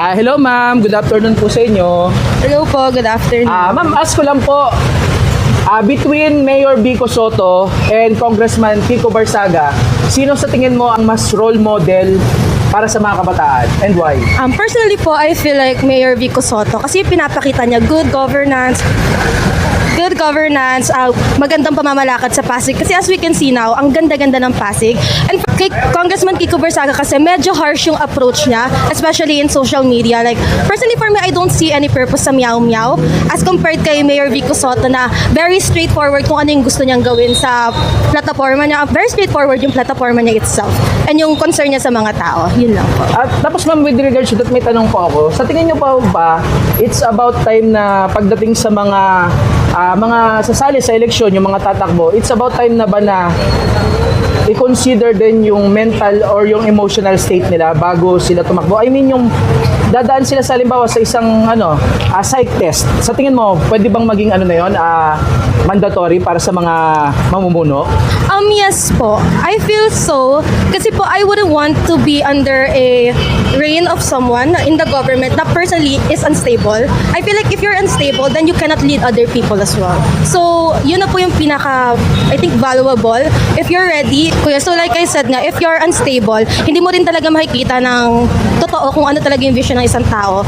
Ah, hello ma'am, good afternoon po sa inyo. Hello po, good afternoon. Ah, ma'am, ask ko lang po, ah, between Mayor Vico Soto and Congressman Kiko Barsaga, sino sa tingin mo ang mas role model para sa mga kabataan and why? Um, personally po, I feel like Mayor Vico Soto kasi pinapakita niya good governance, good governance, uh, magandang pamamalakad sa Pasig. Kasi as we can see now, ang ganda-ganda ng Pasig. And kay Congressman Kiko Barsaga kasi medyo harsh yung approach niya, especially in social media. Like, personally for me, I don't see any purpose sa meow meow as compared kay Mayor Vico Soto na very straightforward kung ano yung gusto niyang gawin sa plataforma niya. Very straightforward yung plataforma niya itself. And yung concern niya sa mga tao. Yun lang po. At tapos ma'am, with regards to that, may tanong po ako. Sa tingin niyo pa ba, it's about time na pagdating sa mga ah, mga sasali sa eleksyon, yung mga tatakbo, it's about time na ba na i-consider din yung mental or yung emotional state nila bago sila tumakbo. I mean, yung dadaan sila sa halimbawa sa isang ano, ah, psych test. Sa tingin mo, pwede bang maging ano na yon, ah, mandatory para sa mga mamumuno? Um, yes po. I feel so. Kasi po, I wouldn't want to be under a reign of someone in the government that personally is unstable. I feel like if you're unstable, then you cannot lead other people as well. So, yun na po yung pinaka, I think, valuable. If you're ready, kuya, so like I said nga, if you're unstable, hindi mo rin talaga makikita ng totoo kung ano talaga yung vision ng isang tao.